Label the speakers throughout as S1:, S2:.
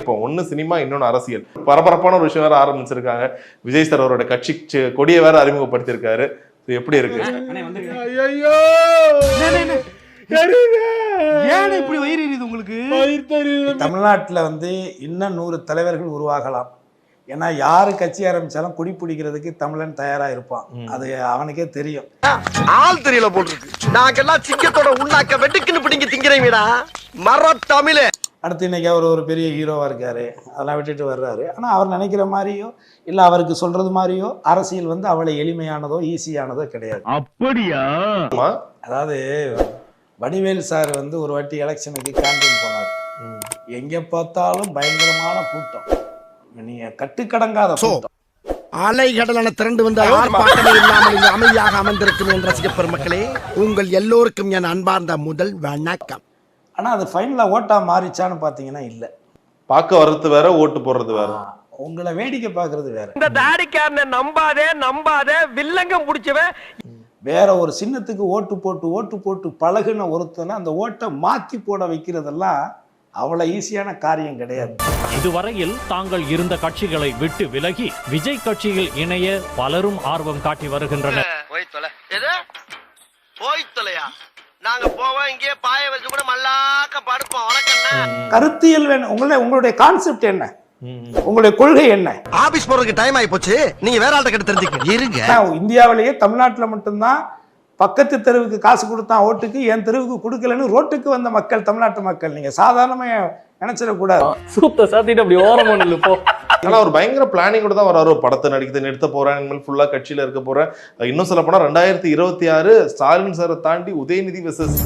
S1: இப்போ ஒண்ணு சினிமா இன்னொன்னு அரசியல். பரபரப்பான ஒரு விஷயம் வேற ஆரம்பிச்சிருக்காங்க. விஜய் சார் அவரோட கட்சி கொடியை வேற அறிமுகப்படுத்தியிருக்காரு. இது எப்படி இருக்கு?
S2: ஏன் இப்படி வயிறு எரியுது உங்களுக்கு?
S3: தமிழ்நாட்டில் வந்து இன்னும் நூறு தலைவர்கள் உருவாகலாம். ஏன்னா யாரு கட்சி ஆரம்பிச்சாலும் குடி பிடிக்கிறதுக்கு தமிழன் தயாரா இருப்பான். அது அவனுக்கே தெரியும்.
S4: ஆள் தெரியல போல் இருக்கு நாங்கெல்லாம் சிங்கத்தோட உண்ணாக்க வெட்டுக்குன்னு பிடிங்க திங்கிறீங்கடா மர தமிழே.
S3: அடுத்து இன்னைக்கு அவர் ஒரு பெரிய ஹீரோவா இருக்காரு. அதெல்லாம் விட்டுட்டு வர்றாரு. ஆனா அவர் நினைக்கிற மாதிரியோ இல்ல அவருக்கு சொல்றது மாதிரியோ அரசியல் வந்து அவ்வளவு எளிமையானதோ ஈஸியானதோ கிடையாது.
S2: அப்படியா.
S3: அதாவது வடிவேல் சார் வந்து ஒரு வாட்டி எலெக்ஷனுக்கு கேம்பெயின் போனார். எங்க பார்த்தாலும் பயங்கரமான கூட்டம். நீங்க கட்டுக்கடங்காத
S4: அலைகடலான திரண்டு வந்து ஆர்ப்பாட்டமே இல்லாமல் இங்கு அமைதியாக அமர்ந்திருக்கும் என் ரசிக பெருமக்களே உங்கள் எல்லோருக்கும் என் அன்பார்ந்த முதல் வணக்கம்.
S3: ஆனா அது ஃபைனலா ஓட்டா மாறிச்சான்னு பாத்தீங்கன்னா இல்ல.
S1: பார்க்க வர்றது வேற ஓட்டு போடுறது வேற.
S3: உங்களை வேடிக்கை பார்க்கிறது வேற.
S5: இந்த தாடிக்காரனை நம்பாதே நம்பாதே வில்லங்கம் புடிச்சவன்.
S3: வேற ஒரு சின்னத்துக்கு ஓட்டு போட்டு ஓட்டு போட்டு பழகுன ஒருத்தனை அந்த ஓட்டை மாத்தி போட வைக்கிறதெல்லாம் அவ்வளவு ஈஸியான காரியம் கிடையாது.
S6: இதுவரையில் தாங்கள் இருந்த கட்சிகளை விட்டு விலகி விஜய் கட்சியில் இணைய பலரும் ஆர்வம் காட்டி வருகின்றனர்.
S4: போய் தொலை. எது? போய் தொலையா? நாங்க போவோம் இங்கே பாய வச்சு கூட மல்லாக்க படுப்போம். உனக்கு
S3: கருத்தியல் வேணும். உங்களுடைய உங்களுடைய கான்செப்ட் என்ன? உங்களுடைய கொள்கை என்ன?
S4: ஆபீஸ் போறதுக்கு டைம் ஆயி போச்சு. நீங்க வேற ஆள்கிட்ட கிட்ட தெரிஞ்சுக்க இருங்க.
S3: இந்தியாவிலேயே தமிழ்நாட்டுல மட்டும்தான் பக்கத்து தெருவுக்கு காசு கொடுத்தான் ஓட்டுக்கு என் தெருவுக்கு கொடுக்கலன்னு ரோட்டுக்கு வந்த மக்கள் தமிழ்நாட்டு மக்கள். நீங்க சாதாரணமா நினைச்சிடக்கூடாது.
S5: சூத்த சாத்திட்டு அப்படி ஓரமா நில்லு போ.
S1: ஆனா ஒரு பயங்கர பிளானிங்கோட தான் வராரு. படத்தை நடிக்கிறது நிறுத்த போறேன் இனிமேல் ஃபுல்லா கட்சியில இருக்க போறேன். இன்னும் சொல்ல போனா ரெண்டாயிரத்தி இருபத்தி ஆறு ஸ்டாலின் சாரை தாண்டி உதயநிதி வெர்சஸ்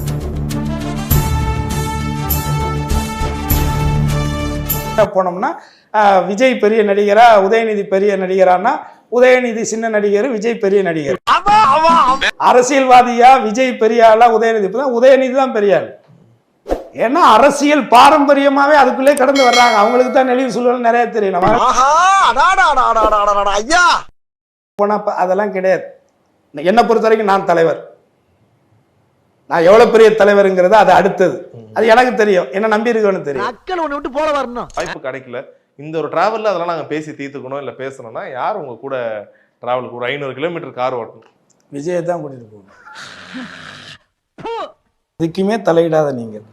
S3: போனோம்னா விஜய் பெரிய நடிகரா உதயநிதி பெரிய நடிகரானா உதயநிதி சின்ன நடிகர் விஜய் பெரிய நடிகர். அரசியல்வாதியா விஜய் பெரிய ஆளா உதயநிதி இப்பதான் உதயநிதி தான் பெரிய ஆள் ஏன்னா அரசியல் பாரம்பரியமாவே அதுக்குள்ளே கடந்து வர்றாங்க. அவங்களுக்கு தான் நெளிவு சொல்லுவது நிறைய தெரியும். நம்ம
S4: ஆஹா அடாடா அடாடா அடாடா, அடாடா. ஐயா!
S3: போனா அதெல்லாம் கிடையாது. என்னை பொறுத்த வரைக்கும் நான் தலைவர். நான் எவ்வளவு பெரிய தலைவருங்கிறது அது அடுத்தது. அது எனக்கு தெரியும். என்ன நம்பி இருக்கணும்னு தெரியும்.
S4: நக்கல் ஒண்ணு விட்டு போல வரணும்
S1: வாய்ப்பு கிடைக்கல. இந்த ஒரு டிராவல்ல அதெல்லாம் நாங்க பேசி தீர்த்துக்கணும் இல்ல பேசணும்னா யார் உங்க கூட டிராவலுக்கு ஒரு ஐநூறு கிலோமீட்டர் கார் ஓட்டணும்?
S3: விஜயை தான் கூட்டிட்டு போகணும். இதுக்குமே தலையிடாத நீங்கள்.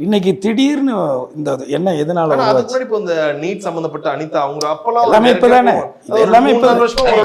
S3: இன்னைக்கு திடீர்னு இந்த என்ன எதனால
S1: அதுக்கு இப்போ இந்த நீட் சம்பந்தப்பட்ட அனிதா அவங்க அப்பெல்லாம்
S3: எல்லாமே இப்பதானே. எல்லாமே.
S1: வருஷமா ஒரு